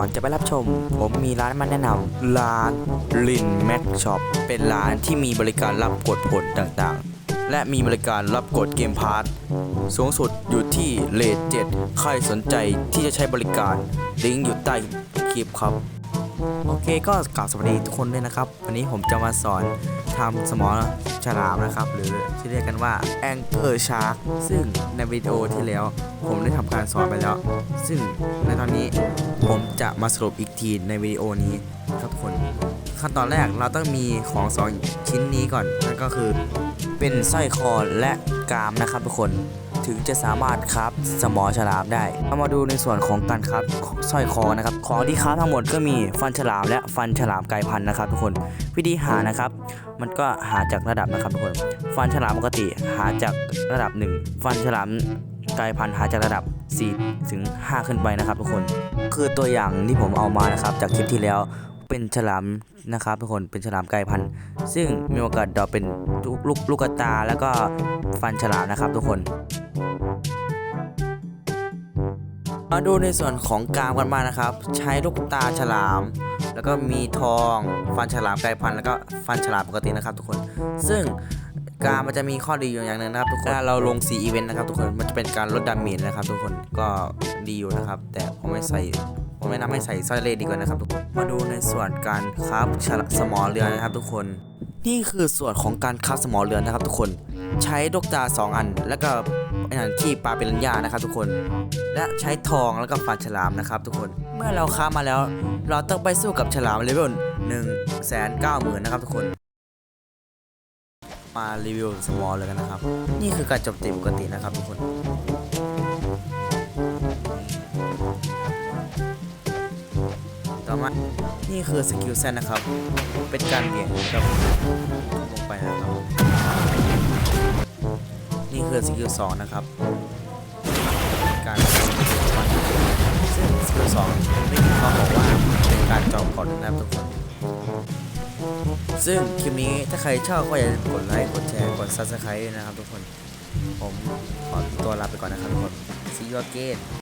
ก่อนจะไปรับชม ผมมีร้านมาแนะนำร้านลินแม็กช็อปเป็นร้านที่มีบริการรับกดผลต่างๆ และมีบริการรับกดเกมพาร์ทสูงสุดอยู่ที่เลท7ใครสนใจที่จะใช้บริการลิงก์อยู่ใต้คลิปครับ โอเคก็กล่าวสวัสดีทุกคนด้วยนะครับ วันนี้ผมจะมาสอนทำสมอฉลามนะครับ หรือที่เรียกกันว่า Anchor Shark ซึ่งในวิดีโอที่แล้ว ผมได้ทำการสอนไปแล้ว ซึ่งในตอนนี้ผมจะมาสรุปอีกทีในวิดีโอนี้ครับทุกคนขั้นตอนแรกเราต้องมีของสองชิ้นนี้ก่อนนั่นก็คือเป็นสร้อยคอและกรามนะครับทุกคน ถึงจะสามารถครับสมอฉลามได้เรามาดูในส่วนของการครับสร้อยคอนะครับของที่ครับทั้งหมดก็มีฟันฉลามและฟันฉลามไกลพันนะครับ ทุกคนวิธีหานะครับ มันก็หาจากระดับนะครับทุกคน ฟันฉลามปกติหาจากระดับ 1 ฟันฉลามไกลพันหาจากระดับ4ถึง5ขึ้นไปนะครับ ทุกคน คือตัวอย่างที่ผมเอามานะครับจากคลิปที่แล้ว เป็นฉลามนะครับทุกคนเป็นฉลามกลายพันธุ์ซึ่งมีโอกาสดรอปเป็นลูกลูกตาแล้วก็ฟันฉลามนะครับทุกคนมาดูในส่วนของกามกันมานะครับ ใช้ลูกตาฉลาม แล้วก็มีทอง ฟันฉลามกลายพันธุ์แล้วก็ฟันฉลามปกตินะครับทุกคน ซึ่งการมันจะมีข้อดีอยู่อย่างหนึ่งนะครับทุกคนเราลง4อีเวนต์นะครับทุกคนมันจะเป็นการลดดาเมจนะครับทุกคนก็ดีอยู่นะครับ แต่ผมไม่ใส่ ผมแนะนำให้ใส่สร้อยเลดีกว่านะครับทุกคน มาดูในส่วนการคราฟฉลามสมอเรือนะครับทุกคน นี่คือส่วนของการคราฟสมอเรือนะครับทุกคน ใช้ลูกตาสองอัน แล้วก็อ้นั่นที่ปลาเปรัญญานะครับทุกคน และใช้ทองแล้วก็ฟันฉลามนะครับทุกคน เมื่อเราค้ามาแล้ว เราต้องไปสู้กับฉลามเลเวลหนึ่งแสนเก้าหมื่นนะครับทุกคน มารีวิวสมอลเลยกันนะครับ นี่คือการจมตีปกตินะครับทุกคน ต่อมานี่คือสกิลเซนนะครับ เป็นการเบี่ยงกับลงไปนะครับ นี่คือสกิลสองนะครับ การฟันซึ่งสกิลสองได้ยินเขาบอกว่าเป็นการจองก่อนนะครับทุกคนซึ่งคลิปนี้ถ้าใครชอบก็อย่าลืมกดไลค์ กดแชร์ กด subscribe ด้วยนะครับทุกคน ผมขอตัวลาไปก่อนนะครับทุกคน see you again